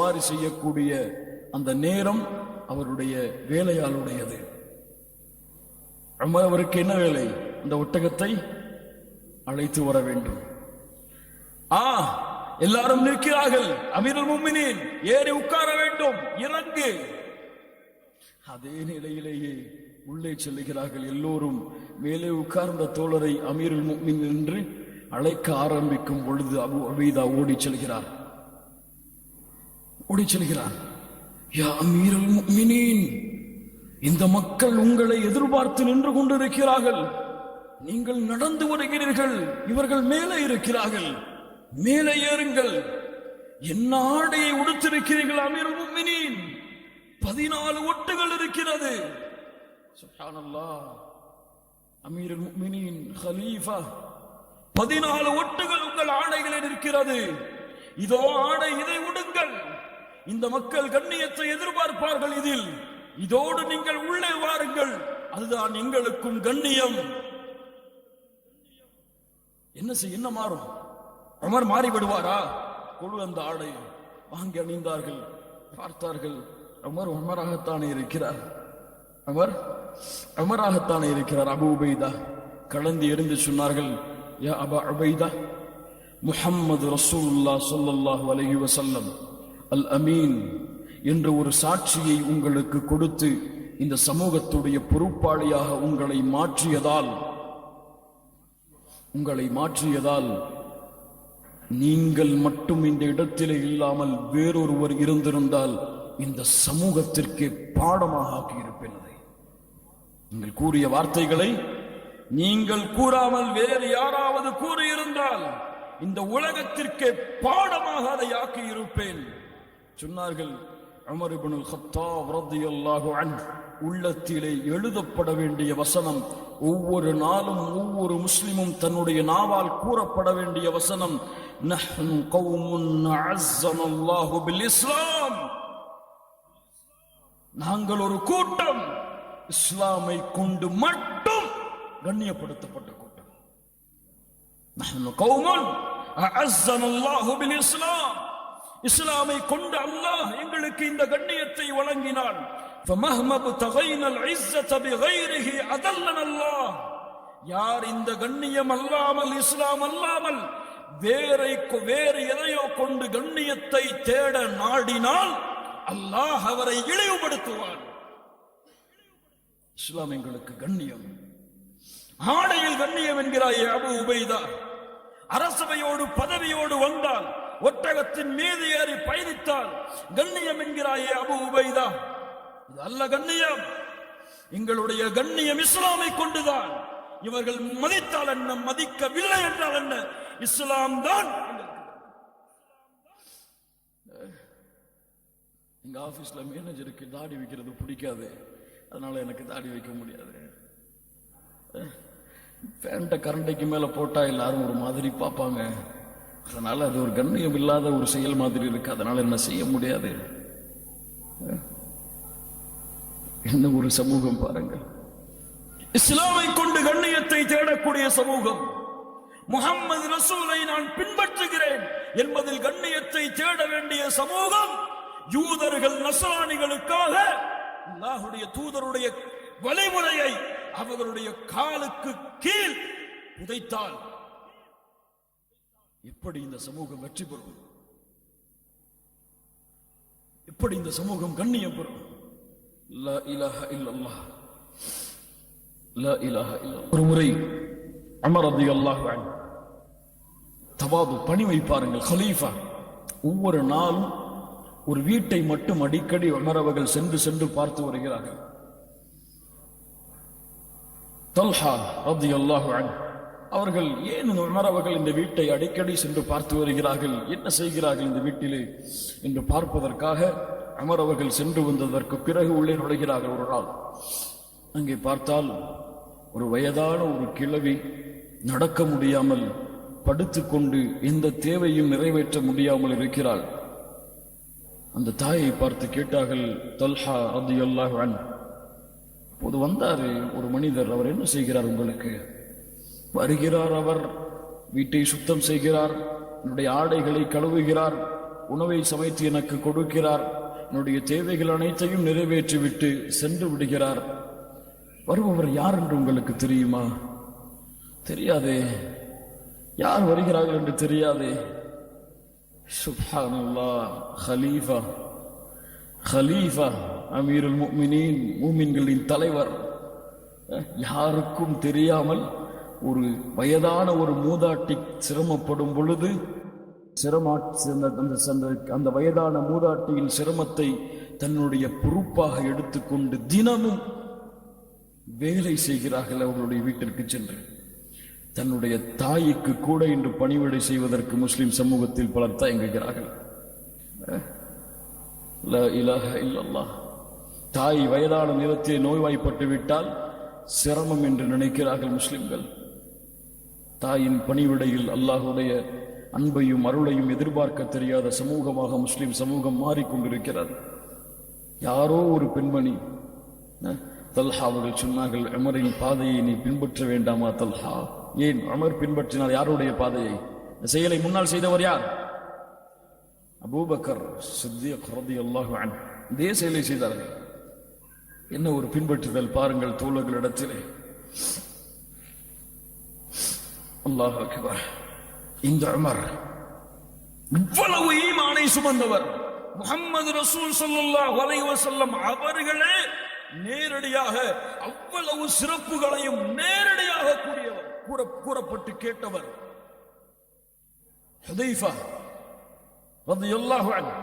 சவாரி செய்யக்கூடிய அந்த நேரம் அவருடைய வேலையாளுடையது. உமர் அவருக்கு என்ன வேலை? அந்த ஒட்டகத்தை அழைத்து வர வேண்டும். ஆ எல்லாரும் நிற்கிறார்கள். அமீரல் மும்மினின் ஏறி உட்கார வேண்டும். இறங்கு. அதே நிலையிலேயே உள்ளே செல்லுகிறார்கள் எல்லோரும். மேலே உட்கார்ந்த தோழரை அமீருல் முஃமின் என்று அழைக்க ஆரம்பிக்கும் பொழுது அபு அபீதா ஓடிச் செல்கிறார். ஓடி செல்கிறான். யா அமீரல் முக்மினின் இந்த மக்கள் உங்களை எதிர்பார்த்து நின்று கொண்டிருக்கிறார்கள். நீங்கள் நடந்து வருகிறீர்கள் இவர்கள் மேலே இருக்கிறார்கள். மேலே ஏறுங்கள். என்ன ஆடையை உடுத்திருக்கிறீர்கள் அமீர் முஃமினீன் பதினாலு ஒட்டுகள் இருக்கிறது. சுப்ஹானல்லாஹ் அமீர் முக்மினின் ஹலீஃபா பதினாலு ஒட்டுகள் உங்கள் ஆடைகளில் இருக்கிறது. இதோ ஆடை இதை உடுங்கள். இந்த மக்கள் கண்ணியத்தை எதிர்பார்ப்பார்கள் இதில். இதோடு நீங்கள் உள்ளே வாருங்கள். அதுதான் எங்களுக்கும் கண்ணியம். என்ன செய்ய என்ன மாறும்? அமர் மாறிவிடுவாரா? கொழு அந்த ஆடை வாங்கி அணிந்தார்கள். பார்த்தார்கள் அமர் அமராகத்தானே இருக்கிறார். அமர் அமராகத்தானே இருக்கிறார் அபு உபைதா. கலந்து எரிந்து சொன்னார்கள் யா அபா உபைதா முஹம்மது ரசூல்லா ஸல்லல்லாஹு அலைஹி வசல்லம் அல் அமீன் என்ற ஒரு சாட்சியை உங்களுக்கு கொடுத்து இந்த சமூகத்துடைய பொறுப்பாளியாக உங்களை மாற்றியதால் உங்களை மாற்றியதால் நீங்கள் மட்டும் இந்த இடத்திலே இல்லாமல் வேறொருவர் இருந்திருந்தால் இந்த சமூகத்திற்கு பாடமாக ஆக்கியிருப்பேன் அதை நீங்கள் கூறிய வார்த்தைகளை நீங்கள் கூறாமல் வேறு யாராவது கூறியிருந்தால் இந்த உலகத்திற்கு பாடமாக அதை ஆக்கியிருப்பேன். சொன்னார்கள் உமர் ஹத்தா கத்தாப் ரலியல்லாஹு அன்ஹு. உள்ளத்திலே எழுதப்பட வேண்டிய வசனம் ஒவ்வொரு நாளும் ஒவ்வொரு முஸ்லிமும் தன்னுடைய நாவால் கூறப்பட வேண்டிய வசனம் நஹ்னு கௌமுன் அஸ்ஸன அல்லாஹு பில் இஸ்லாம் நாங்கள் ஒரு கூட்டம் இஸ்லாமை கொண்டு மட்டும் கண்ணியப்படுத்தப்பட்ட கூட்டம். நஹ்னு கௌமுன் அஸ்ஸன அல்லாஹு பில் இஸ்லாம் இஸ்லாமை கொண்டு அல்லாஹ் எங்களுக்கு இந்த கண்ணியத்தை வழங்கினான். யார் இந்த கண்ணியம் அல்லாமல் இஸ்லாம் அல்லாமல் வேறை வேறு எதையோ கொண்டு கண்ணியத்தை தேட நாடினால் அல்லாஹ் அவரை இழிவுபடுத்துவார் இஸ்லாம் எங்களுக்கு கண்ணியம். ஆடையில் கண்ணியம் என்கிறாய் அபு உபைதா. அரசவையோடு பதவியோடு வந்தால் ஒட்டகத்தின் மீது ஏறி பயணித்தாள். கண்ணியம் என்கிறாயே அபு உபைதா. இது அல்ல கண்ணியம். எங்களுடைய கண்ணியம் இஸ்லாமை கொண்டுதான். இவர்கள் மதித்தால் என்ன மதிக்கவில்லை என்றால் என்ன? இஸ்லாம் தான். எங்க ஆபீஸ்ல மேனேஜருக்கு தாடி வைக்கிறது பிடிக்காது. அதனால எனக்கு தாடி வைக்க முடியாது. பேண்ட கரண்டைக்கு மேல போட்டா எல்லாரும் ஒரு மாதிரி பார்ப்பாங்க. அதனால் அது ஒரு கண்ணியம் இல்லாத ஒரு செயல் மாதிரி இருக்கு. அதனால் என்ன செய்ய முடியாது? என்ன ஒரு சமூகம் பாருங்கள். இஸ்லாமை கொண்டு கண்ணியத்தை தேடக்கூடிய சமூகம். முகம்மது ரசூலை நான் பின்பற்றுகிறேன் என்பதில் கண்ணியத்தை தேட வேண்டிய சமூகம் யூதர்கள் நசராணிகளுக்காக அல்லாஹுடைய தூதருடைய வழிமுறையை அவர்களுடைய காலுக்கு கீழ் புதைத்தால் எப்படி இந்த சமூகம் வெற்றி பெறும். எப்படி இந்த சமூகம் கண்ணியம் பெறும். ஒரு முறை அமர் அல்லாஹ் அன்ஹு. தவாது பணி வைப்பாருங்கள் ஹலீஃபா ஒவ்வொரு நாளும் ஒரு வீட்டை மட்டும் அடிக்கடி உணரவர்கள் சென்று சென்று பார்த்து வருகிறார்கள். தல்ஹா ரலியல்லாஹு அன்ஹு. அவர்கள் ஏன் உமர் அவர்கள் இந்த வீட்டை அடிக்கடி சென்று பார்த்து வருகிறார்கள்? என்ன செய்கிறார்கள் இந்த வீட்டிலே? என்று பார்ப்பதற்காக அமர் அவர்கள் சென்று வந்ததற்கு பிறகு உள்ளே நுழைகிறார்கள் ஒரு நாள். அங்கே பார்த்தால் ஒரு வயதான ஒரு கிழவி நடக்க முடியாமல் படுத்துக்கொண்டு எந்த தேவையும் நிறைவேற்ற முடியாமல் இருக்கிறாள். அந்த தாயை பார்த்து கேட்டார்கள் தல்ஹா அது அல்லாஹ் அப்போது வந்தாரு ஒரு மனிதர் அவர் என்ன செய்கிறார் உங்களுக்கு? வருகிறார் அவர். வீட்டை சுத்தம் செய்கிறார். என்னுடைய ஆடைகளை கழுவுகிறார். உணவை சமைத்து எனக்கு கொடுக்கிறார். என்னுடைய தேவைகள் அனைத்தையும் நிறைவேற்றிவிட்டு சென்று விடுகிறார். வருபவர் யார் என்று உங்களுக்கு தெரியுமா? தெரியாதே. யார் வருகிறார்கள் என்று தெரியாதே. சுப்ஹானல்லா ஹலீஃபா. ஹலீஃபா அமீருல் முஃமினீன் மூமின்களின் தலைவர். யாருக்கும் தெரியாமல் ஒரு வயதான ஒரு மூதாட்டி சிரமப்படும் பொழுது சிரமா அந்த- அந்த- அந்த வயதான மூதாட்டியின் சிரமத்தை தன்னுடைய பொறுப்பாக எடுத்துக்கொண்டு தினமும் வேலை செய்கிறார்கள் அவர்களுடைய வீட்டிற்கு சென்று. தன்னுடைய தாய்க்கு கூட இன்று பணிவிடை செய்வதற்கு முஸ்லிம் சமூகத்தில் பலர் தயங்குகிறார்கள். தாய் வயதான நேரத்தில் நோய்வாய்ப்பட்டு விட்டால் சிரமம் என்று நினைக்கிறார்கள் முஸ்லிம்கள். தாயின் பணிவிடையில் அல்லாஹுடைய அன்பையும் அருளையும் எதிர்பார்க்க தெரியாத சமூகமாக முஸ்லிம் சமூகம் மாறிக்கொண்டிருக்கிறது. யாரோ ஒரு பெண்மணி அஹ், தல்ஹா அவர்கள் சொன்னார்கள் அமரின் பாதையை நீ பின்பற்ற வேண்டாமா தல்ஹா? ஏன் அமர் பின்பற்றினார் யாருடைய பாதையை? இந்த செயலை முன்னால் செய்தவர் யார்? அபூபக்கர் சித்திக் ரலியல்லாஹு அன்ஹு. இதே செயலை செய்தார்கள். என்ன ஒரு பின்பற்றுதல் பாருங்கள் தோழர்களிடத்திலே. அல்லாஹ் அக்பர். இந்த உமர் இவ்வளவு ஈமானை சுமந்தவர். முகமது ரசூல் ஸல்லல்லாஹு அலைஹி வஸல்லம் அவர்களே நேரடியாக அவ்வளவு சிறப்புகளையும் நேரடியாக கூறியவர் கூற கூறப்பட்டு கேட்டவர். ஹதீஃபா ரலியல்லாஹு அன்ஹு.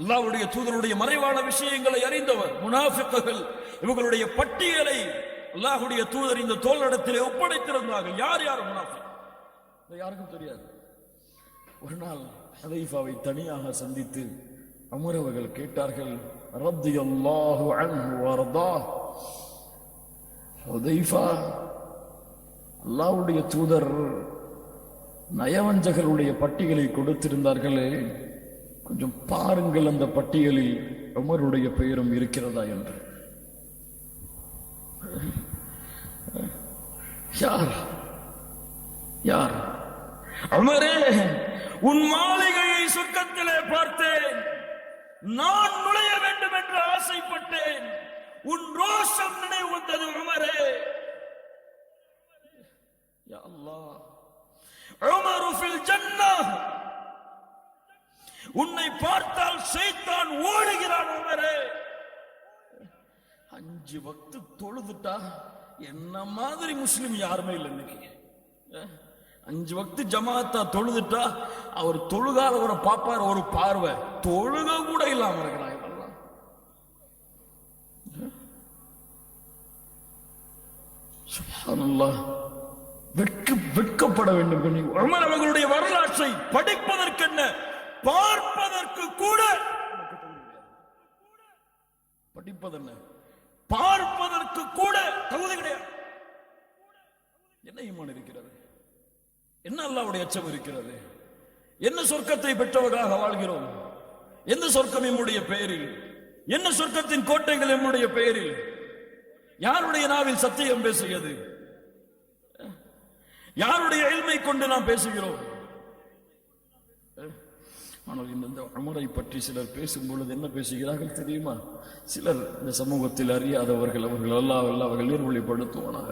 அல்லாஹ்வுடைய தூதருடைய மறைவான விஷயங்களை அறிந்தவர் முனாஃபிக்குகள் இவர்களுடைய பட்டியலை அல்லாஹுடைய தூதர் இந்த தோளிடத்திலே ஒப்படைத்திருந்தார்கள். யார் யார் முனாஃபிக்? யாருக்கும் தெரியாது. ஒரு நாள் ஹதைஃபாவை தனியாக சந்தித்து அமர் அவர்கள் கேட்டார்கள் ரத்தியல்லாஹு அன்ஹு வரதா. ஹதைஃபா அல்லாஹுடைய தூதர் நயவஞ்சகருடைய பட்டியலை கொடுத்திருந்தார்களே. கொஞ்சம் பாருங்கள் அந்த பட்டியலில் உமருடைய பெயரும் இருக்கிறதா என்று. யார்? யார்? அமரே உன் மாளிகையை சொர்க்கத்திலே பார்த்தேன். நான் நுழைய வேண்டும் என்று ஆசைப்பட்டேன். உன் ரோஷம் நினைவு வந்தது உமரே யா அல்லாஹ். உமரு ஃபில் உன்னை பார்த்தால் சைத்தான் ஓடுகிறான் உமரே அஞ்சு வக்து தொழுதுட்டா என்ன மாதிரி முஸ்லீம் யாருமே இல்லை இன்னைக்கு. அஞ்சு வக்து ஜமாத்தா தொழுதுட்டா அவர் தொழுகாதவரை பார்ப்பார் ஒரு பார்வை. தொழுக கூட இல்லாம இருக்கிறாங்க வெட்க வெட்கப்பட வேண்டும் உமர் அவர்களுடைய வரலாற்றை படிப்பதற்கென்ன பார்ப்பதற்கு கூட. படிப்பதென்ன? பார்ப்பதற்கு கூட தகுதி கிடையாது. என்ன ஈமான் இருக்கிறது? என்ன அல்லாவுடைய அச்சம் இருக்கிறது? என்ன சொர்க்கத்தை பெற்றவர்களாக வாழ்கிறோம்? எந்த சொர்க்கம் எம்முடைய பெயரில்? என்ன சொர்க்கத்தின் கோட்டைகள் எம்முடைய பெயரில்? யாருடைய நாவில் சத்தியம் பேசுகிறது யாருடைய எளிமை கொண்டு நாம் பேசுகிறோம்? ஆனால் இந்த இந்த அமரை பற்றி சிலர் பேசும் பொழுது என்ன பேசுகிறார்கள் தெரியுமா? சிலர் இந்த சமூகத்தில் அறியாதவர்கள் அவர்கள் அல்லாஹ் அவர்கள் நீர்வழிப்படுத்துவானாக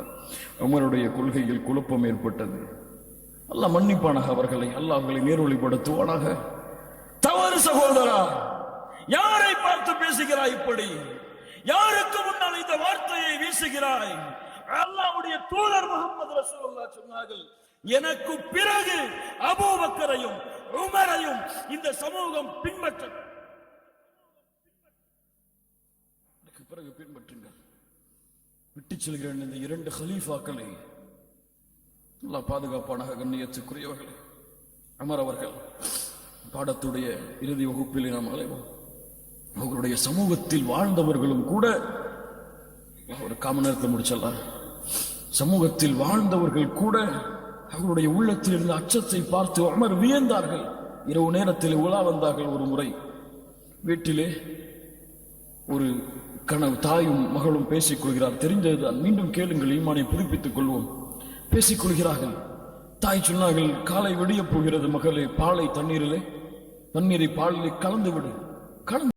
அமருடைய கொள்கையில் குழப்பம் ஏற்பட்டது. அல்ல மன்னிப்பானாக அவர்களை அல்ல அவர்களை நீர்வழிப்படுத்துவானாக தவறு சகோதரா யாரை பார்த்து பேசுகிறாய் இப்படி? யாருக்கு முன்னால் இந்த வார்த்தையை வீசுகிறாய்? அல்லாவுடைய தூதர் முகமது ரசூல்லா சொன்னார்கள் எனக்கு பிறகு அபூபக்கரையும் உமரையும் இந்த சமூகம் பின்பற்ற எனக்கு பிறகு பின்பற்றுங்கள். விட்டு செல்கிறேன் இந்த இரண்டு ஹலீஃபாக்களை. நல்லா பாதுகாப்பான கண்ணியத்துக்குரியவர்களே அமர் அவர்கள் பாடத்துடைய இறுதி வகுப்பிலே நாம் அலைவோம். அவர்களுடைய சமூகத்தில் வாழ்ந்தவர்களும் கூட ஒரு காம நேரத்தை முடிச்சிடலாம். சமூகத்தில் வாழ்ந்தவர்கள் கூட அவர்களுடைய உள்ளத்தில் இருந்த அச்சத்தை பார்த்து அமர் வியந்தார்கள். இரவு நேரத்தில் உலா வந்தார்கள் ஒரு முறை. வீட்டிலே ஒரு கனவு தாயும் மகளும் பேசிக் கொள்கிறார். தெரிந்ததுதான் மீண்டும் கேளுங்கள் ஈமானை புதுப்பித்துக் கொள்வோம். பேசிக் கொள்கிறார்கள். தாய் சொன்னார்கள் காலை விடிய போகிறது மகளே பாலை தண்ணீரிலே தண்ணீரை பாலிலே கலந்து விடு. கலந்து